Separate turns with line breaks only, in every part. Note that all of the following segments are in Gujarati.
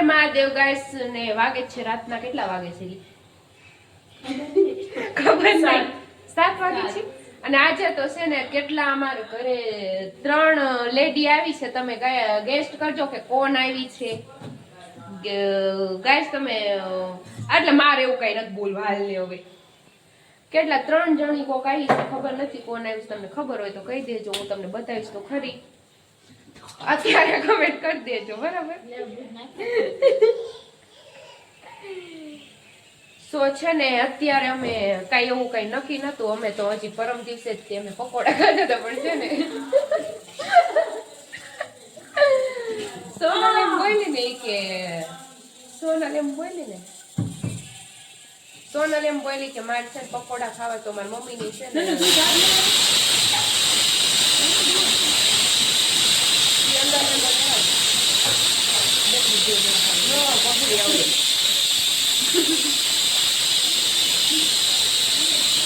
હર મહાદેવ ગાઈસ ને વાગે છે રાતના કેટલા વાગે છે ખબર નહીં. સાત વાગે છે? અને આજે તો છે ને કેટલા અમારે ઘરે ત્રણ લેડી આવી છે. તમે ગેસ્ટ કરજો કે કોણ આવી છે. ગાઈસ તમે એટલે મારે એવું કઈ નથી બોલવા હાલ ને હવે. કેટલા ત્રણ જણી કોક આવી છે ખબર નથી કોણ આવી છે. તમને ખબર હોય તો કહી દેજો હું તમને બતાવીશ તો ખરી. અત્યારે કમેન્ટ કરી દેજો, બરાબર? સો છે ને, અત્યારે અમે કઈ એવું કઈ નક્કી નતું અમે તો હજી પરમ દિવસે જ અમે પકોડા ખાધા હતા, પણ છે ને. સોનલ એમ બોલી ને કે, સોનલ એમ બોલી ને. સોનલ એમ બોલી કે મારે છે પકોડા ખાવા, તો મારી મમ્મીની છે ને ઈ અંદર ને અંદર ખાય. બેસી ગયું. હા, બબડી આવે.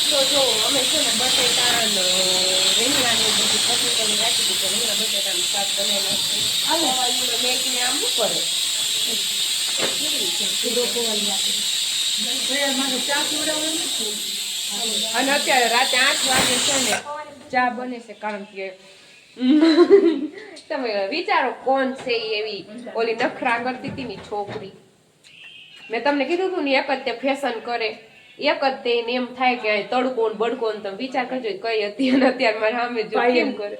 તો જો અમે છે ને બટેટા ને રીંગણા ને બધું કરીને રાખી દીધું. રીંગણા બટેટાનું શાક બનાવી નાખ્યું સવારનું મેં એકને આમ શું કરે? અને અત્યારે રાતે આઠ વાગે છે ને ચા બને છે કારણ કે તમે વિચારો કોણ છે એવી ઓલી નખરા કરતી હતી ની છોકરી મેં તમને કીધું હતું ને એક જ તે ફેશન કરે એક જ તે એમ થાય કે તડકો ને બડકો ને તમે વિચાર કરજો કઈ હતી અને અત્યારે મારા સામે જો કેમ કરે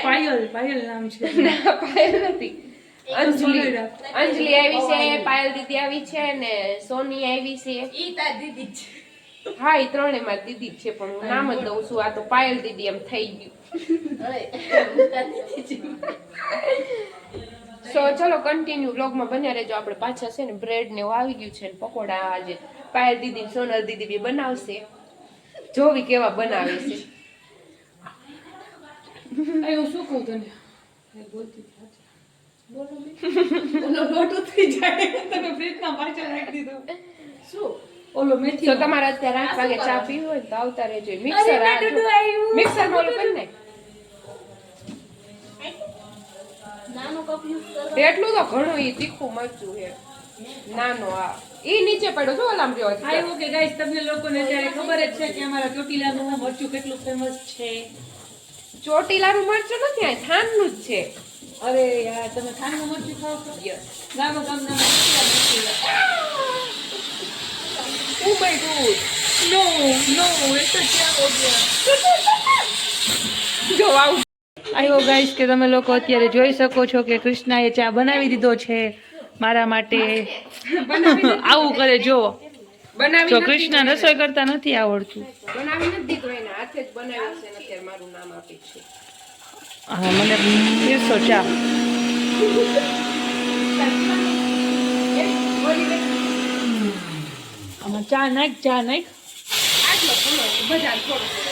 પાયલ પાયલ નામ છે
ના પાયલ નથી અંજલિ અંજલિ આવી છે પાયલ દીદી આવી છે ને સોની આવી છે હા એ ત્રણે મારી દીદી જ છે પણ હું નામ જ દઉં છું. આ તો પાયલ દીદી એમ થઈ ગયું. સો ચલો કન્ટિન્યુ વ્લોગમાં બન્યા રહેજો. આપણે પાછા છે ને બ્રેડ ને એવું આવી ગયું છે ને પકોડા આજે. પાયલ દીદી સોનલ દીદી બી બનાવશે. જોવી કેવા બનાવે છે.
હું શું કહું તને. ઓલો લોટ ઉતરી જાય. તમે ફ્રીજમાં પાછળ રાખી દીધો. શું? ઓલો મેથી
તો તમારે અત્યારે આઠ વાગે ચા પીવી હોય તો આવતા રહેજો. મિક્સર મિક્સરમાં ઓલું કરી. નાખ એટલું તો ઘણું ઈ તીખું મરચું હે નાનો આ. ઈ નીચે પડ્યો જો ઓલામ રહ્યો
છે એવું કે ગાઈસ તમને લોકોને ત્યારે ખબર જ છે કે અમારા ચોટીલાનું મરચું કેટલું ફેમસ છે.
ચોટીલાનું મરચું નથી આ થાનનું જ છે.
અરે યાર તમે થાનનું મરચું ખાવ છો?
યસ
ગામો ગામના મરચું મરચું
my god. No,
no, નો એ તો ક્યાં હો ગયા
જો આવું
આયો ગાઈસ કે તમે લોકો અત્યારે જોઈ શકો છો કે કૃષ્ણાએ ચા બનાવી દીધો છે મારા માટે. આવું કરે જો. જો કૃષ્ણ રસોઈ કરતા નથી આવડતું. હા મને પીરસો ચા. આમાં ચા નાખ ચા નાખ.
આટલો થોડો બજાર થોડો થોડો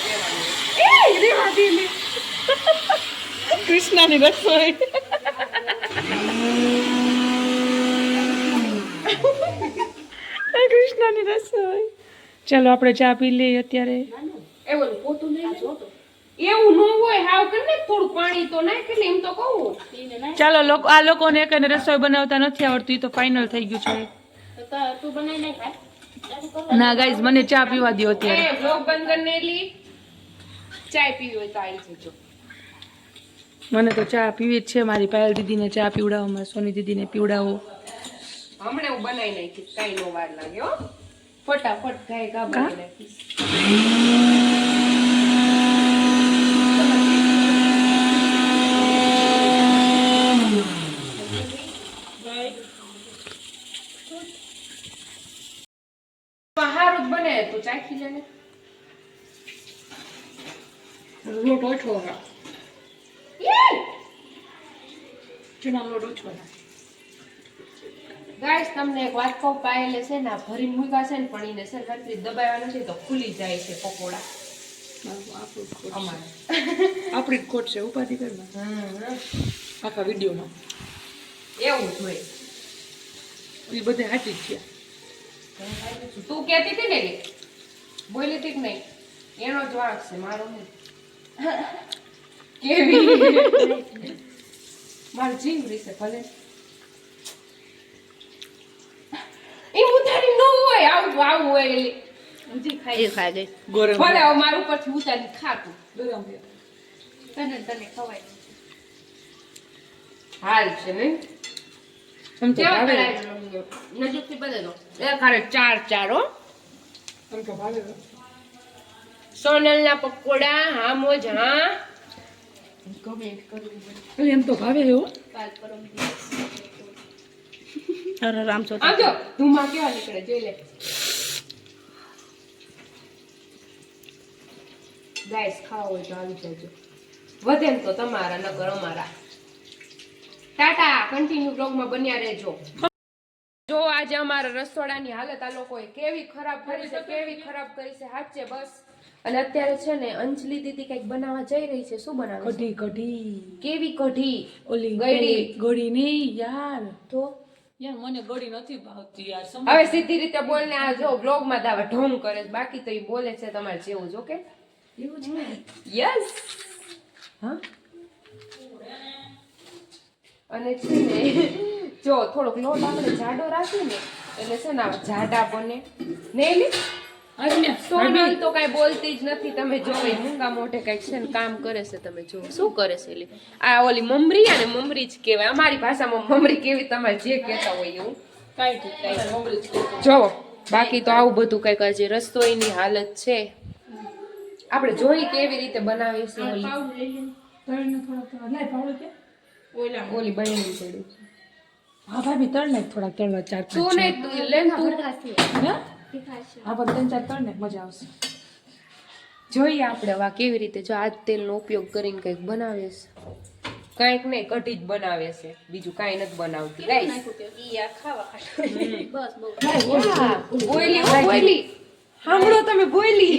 એ રેવા દે લે.
કૃષ્ણાની રસોઈ. કૃષ્ણની રસોઈ. ચાલો આપણે ચા પી લઈએ અત્યારે.
એવું પોતું નહીં એવું ન હોય હાવ કર ને થોડું પાણી તો નાખી એમ તો કહું.
ચાલો લોકો આ લોકોને કને રસોઈ બનાવતા નથી આવડતું એ તો ફાઇનલ થઈ ગયું છે. ના ગાઈઝ મને ચા પીવા દો અત્યારે.
બ્લોગ બંધ કરીને લી ચા પીવી હોય તો આવી જજો.
મને તો ચા પીવી જ છે. મારી પાયલ દીદીને ચા પીવડાવો મારી સોની દીદીને પીવડાવો.
હમણાં હું બનાવી નાખીશ કાંઈ નો વાર લાગે હો. ફટાફટ ગાય ગા બનાવી નાખીશ હારું જ બને તું ચાખી લે ને
લોટ ઓછો ચૂના લોટ ઓછો
ગાઈસ તમને એક વાત કહું પાયેલે છે ને આ ભરી મૂક્યા છે ને પણ એને છે રાત્રે દબાવ્યા નથી તો ખુલી જાય છે પકોડા. અમારે.
આપણી ખોટ છે ઉપાધિ કરમાં આખા વિડીયોમાં.
એવું જ હોય.
એ બધે સાચી જ છે.
તું કહેતી હતી ને બોલી હતી કે નહીં? એનો જ વાંક છે મારો નહીં. કેવી? માર જીવ રીસે ભલે. એ ઉતારી ન હોય આવું આવું હોય એટલે.
ઊંધી ખાઈ
એ
ખાઈ
ગઈ
ગોરમ
ભલે હવે મારા ઉપરથી ઉતારી ખાતું.
ગરમ
તને તને ખવાય.
હાલ છે ને
આમ તો ભાવે?
એ કારે ચાર ચારો
આમ ભાવે?
સોનલના પકોડા હા મોજ હા.
એમ તો ભાવે હો.
કાલ પરમ દિવસ.
અરે રામ છો.
આમ જો ધુમા કેવા નીકળે જોઈ લે. ગાઈસ ખાવા હોય તો આવી જજો. વધે ને તો તમારા નગર અમારા. ટાટા કન્ટિન્યુ બ્લોગમાં બન્યા રહેજો. જો આજે અમારા રસોડાની હાલત આ લોકોએ કેવી ખરાબ કરી છે કેવી ખરાબ કરી છે સાચે બસ. અને અત્યારે છે ને અંજલિ દીદી કંઈક બનાવવા જઈ રહી છે. શું બનાવે
કઢી કઢી.
કેવી કઢી?
ઓલી
ગળી.
ગળી નહીં યાર.
તો?
યાર મને ગળી નથી ભાવતી યાર
હવે સીધી રીતે બોલને આ જો બ્લોગમાં દાવા ઢોંગ કરે છે. બાકી તો એ બોલે છે તમારે જેવું જો કે યસ
હા?
અને છે ને જો થોડોક લોટ આપણે જાડો રાખીએ ને એટલે છે ને આવા જાડા બને. ને
આજ્ઞા
સોનલ તો કઈ બોલતી જ નથી. તમે જો એ મૂંગા મોઢે કંઈક છે ને કામ કરે છે તમે જો શું કરે છે એલી? આ ઓલી મમરી અને મમરી જ કહેવાય. અમારી ભાષામાં મમરી કેવી તમારે જે કહેતા હોય એવું.
કાંઈ ઠીક કાંઈ મોગળી છે.
જો બાકી તો આવું બધું કંઈક હજી રસોઈની હાલત છે. આપણે જોઈ કેવી રીતે બનાવી છે ઓલી. ઓલી. બની પડી
હા ભાભી તળ નાખ થોડાક તળવા ચાર
તું ને તું લે તું.
હા પણ ત્રણ ચાર નાખ મજા આવશે.
જોઈએ આપણે વા કેવી રીતે જો આ તેલનો ઉપયોગ કરીને કંઈક બનાવે છે. કંઈક નહીં કઢી જ બનાવે છે. બીજું કાંઈ નથી બનાવતી. રાઈસ.
બસ બહુ.
બોયલી સાંભળો તમે બોયલી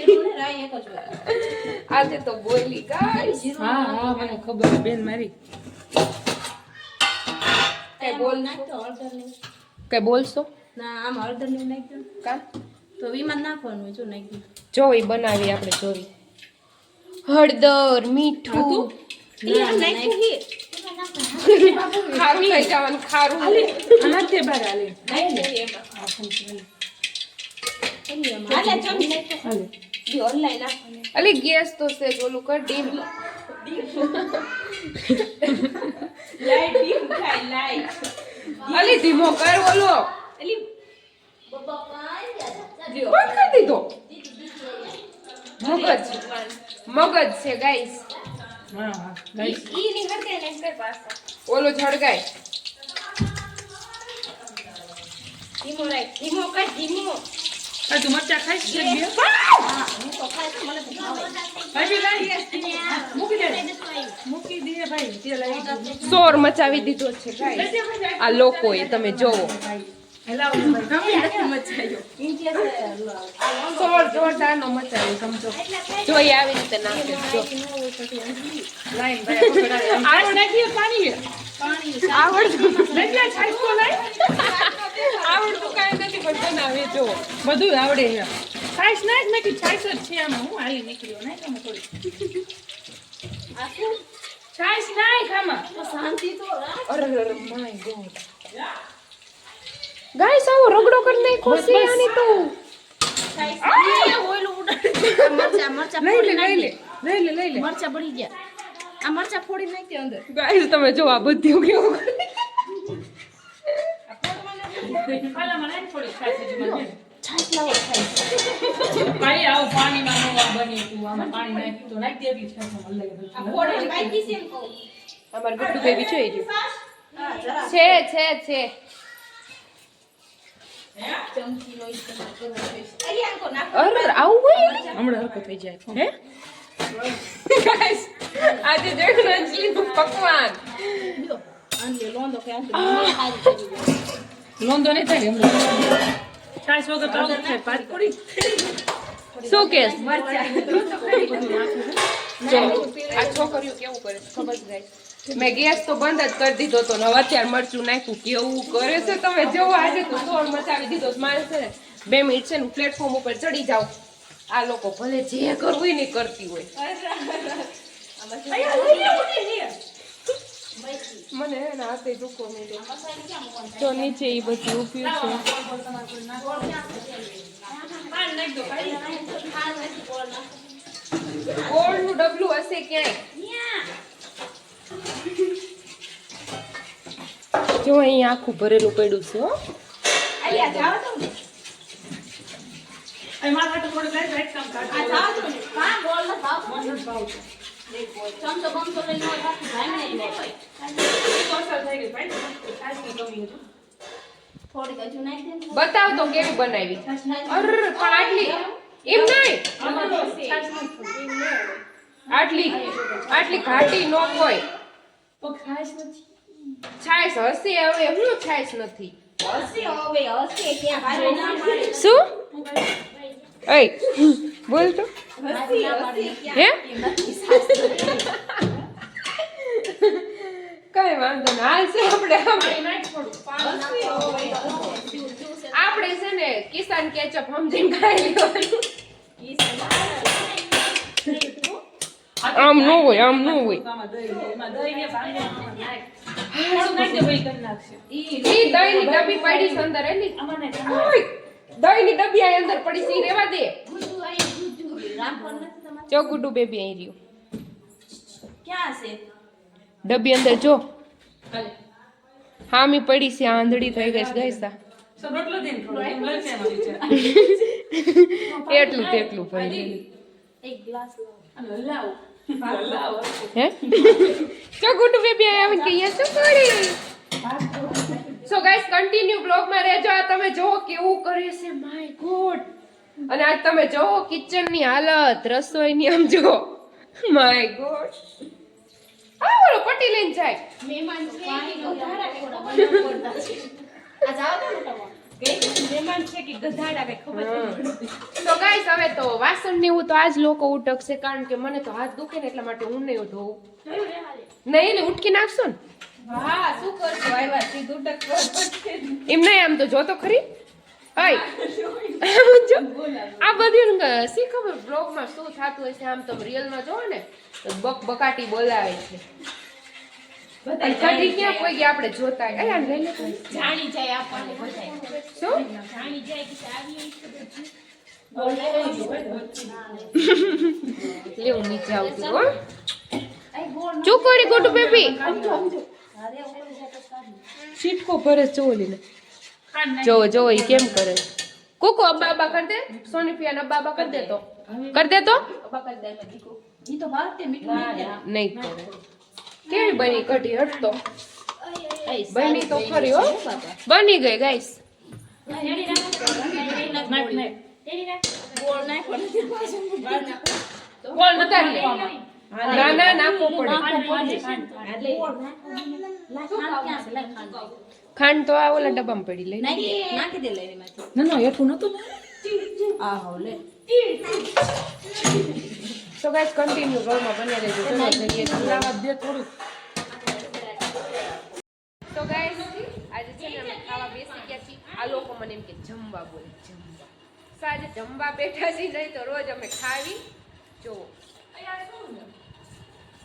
આજે તો બોયલી ગાઈસ
હા હા મને ખબર છે, બેન મારી.
કઈ બોલ
ને
કઈ બોલશો?
ના આમ હળદર નાખી
કા?
તો વિમાન નાખવાનું જો નાખી
જોઈ બનાવી આપણે જોઈ હળદર મીઠું. ખારું થઈ જવાનું ખારું
હાલે
ઓનલાઈન નાખવાનું.
અલી ગેસ તો છે ઓલું કર ડીમ.
લાઈટ ડીમ થાય લાઈટ
અલી ધીમો કર ઓલો. બંધ કરી દીધો મગજ મગજ છે ગાઈસ ઓલો ઝળગાય
ધીમો રાખ ધીમો કર ધીમો
આ તું મરચા ખાઈશ છે બે
હું તો ખાય મને તો ભાવે
ભાભી મૂકી દે મૂકી દે ભાઈ તેલ આવી ગયું.
મચાવી દીધો છે ગાઈસ આ લોકોએ તમે જોવો નો સમજો આવી રીતે નાખે જો
લાઈન ભાઈ પકડાય આવો નાખીએ પાણી
આવડતું
લઈ લે છાશ
કાંઈ નથી પણ બનાવે જો
બધું આવડે હે છાશ જ છે આમાં હું હાલી નીકળ્યો નાખ તમે થોડી છાશ નાખ આમાં
શાંતિ તો
અરે અરે માય ગોડ ગાઈસ આવો રગડો કરી
બસ,
છે. આની તો.
એ ઓયલું ઉડાડી મરચા મરચા
લઈ લે
ફોડી
લઈ લે લઈ લે લઈ લે.
મરચા બળી ગયા. આ મરચા ફોડી નાખી અંદર.
ગાઈસ તમે જો આ બધું કેવું અમાર ગુડ્ડુ બેબી છે છે છે છે.
અરે આંકો નાખો
અરે આવું હોય?
હમણાં હરકો થઈ જાય.
હે? આજે પકવાન.
લોંદો
નહીં થાય ને હમણાં. છાશ વગર તો આવું થાય પાત પડી
શું કેસ?
મરચા.
છોકરીઓ કેવું કરે ખબર જ નહીં. મેં ગેસ તો બંધ જ કરી દીધો તો નવા અત્યારે મરચું નાખ્યું. કેવું કરે છે તમે જોવો આજે તો શોર મચાવી દીધો મારે છે ને બે મિનિટ છે ને પ્લેટફોર્મ ઉપર ચડી જાવ આ લોકો ભલે જે કરવું હોય. ને કરતી હોય મને એના હાથે દુખો નહીં તો નીચે એ બધી ઊભી છે. ગોળનું ડબલું હશે ક્યાંય જો અહીં આખું ભરેલું પડ્યું છે હો
તો.
મારા થોડું લાઈટ લાઈટ કામ કાઢો.
આ તો. ગોળ?
મને. તો થઈ ગઈ ભાઈ છાશની કમી હતી.
થોડીક હજુ નાખી દે ને.
બતાવ તો કેવી બનાવી અર પણ આટલી એમ નહીં. આટલી આટલી ઘાટી ન હોય.
તો ખાસ નથી.
છાશ હશે હવે હું છાશ નથી.
હસી હસી.
શું? એય બોલ તો.
હસી હસી
હે? કઈ વાંધો ના હાલ છે આપણે આપણે
નાખ થોડું.
હસી હવે હસી.
આપણે છે ને કિસાન કેચઅપ સમજીને ખાઈ લેવાનું. આમ ન હોય આમ ન હોય.
દહીં દહીં ને
ડબ્બી પડી છે અંદર
આમાં નાખ.
ઓય, ડબ્બી આ અંદર પડી છે રેવા દે.
ગુડુ અહીં ગુડુ રાખવાનું નથી તમારે
જો ગુડુ બેબી અહીં રહ્યું.
ક્યાં છે
ડબ્બી અંદર જો. હામી પડી છે આંધળી થઈ ગઈ છે ગઈસા.
એમ.
એટલું તેટલું ભાઈ
એક ગ્લાસ લાવો.
હે જો ગુડુ બેબી આવીને કે શું સો ગાઈસ કન્ટિન્યુ બ્લોગમાં રહેજો. આ તમે જોવો કેવું કરે છે માય ગોડ અને આજ તમે જોવો કિચનની હાલત રસોઈની આમ જો માય ગોડ આ ઓલો પટી લઈને જાય.
મહેમાન છે. આ જાવ તો ને. તમે
ગાઈસ હવે તો વાસણ ને એવું તો આજ લોકો ઉટકશે કારણ કે મને તો હાથ દુખે ને એટલા માટે હું નહીં ધોઉં નહીં એટલે ઉટકી નાખશો ને?
હા શું કરશો? આવ્યા સીધું ટક્કર
એમ નહીં આમ તો જો તો ખરી. આ બધી શી ખબર બ્લોગમાં શું થતું હશે? આમ તો રિયલમાં જોવો ને તો બક બકાટી બોલાવે છે. અને કઢી ક્યાં કોઈ ગયા આપણે જોતા અરે આને લઈ લે તો.
જાણી જાય આપણને બધાય.
શું?
જાણી જાય કે આવી
લેવું નીચે આવતું હો. ચૂકડી ગોટુ બેબી. સીટકો ભરે છે ઓલીને
ખાંડ નાખી.
જો જો ઈ કેમ કરે? કુકુ અબ્બા અબ્બા કર દે? સોની પિયાને અબ્બા અબ્બા કર દે તો. કર દે તો?
અબ્બા કરી દે મેં દીકુ ઈ તો ભાવતે મીઠું નહીં દે
નહીં કરે. કેવી બની કઢી હટતો બની તો ખરી હો. બની ગઈ ગાઈસ લે ના? ના નાખવો પડે.
લા ખાંડ લા
તો આ ઓલા ડબ્બામાં પડી લઈ
નાખી દે લઈને.
ના ના હેઠું નતું
આ હો
સો ગાઈસ કન્ટિન્યુ ઘરમાં બની રહેજો. ચલો જઈએ.
દે થોડું
તો ગાઈસ આજે છે ને અમે ખાવા બેસી ગયા છીએ. આ લોકો મને એમ કે જમવા બોલે જમવા. સાજે જમવા બેઠા છીએ. નહીં તો રોજ અમે ખાવી. જો.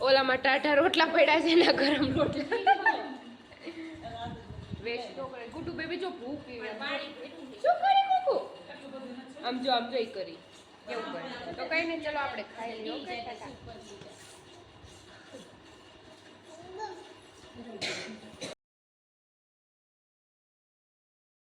ઓલામાં ટાટા રોટલા પડ્યા છે ને ગરમ રોટલા. વેસ્ટ નો કરે. ગુડુ બેબી જો ભૂખી શું કરી કુકુ આમ જો આમ જોઈ કરી. એવું કરે તો કઈ નહીં ચલો આપણે ખાઈ લઈએ ઓકે.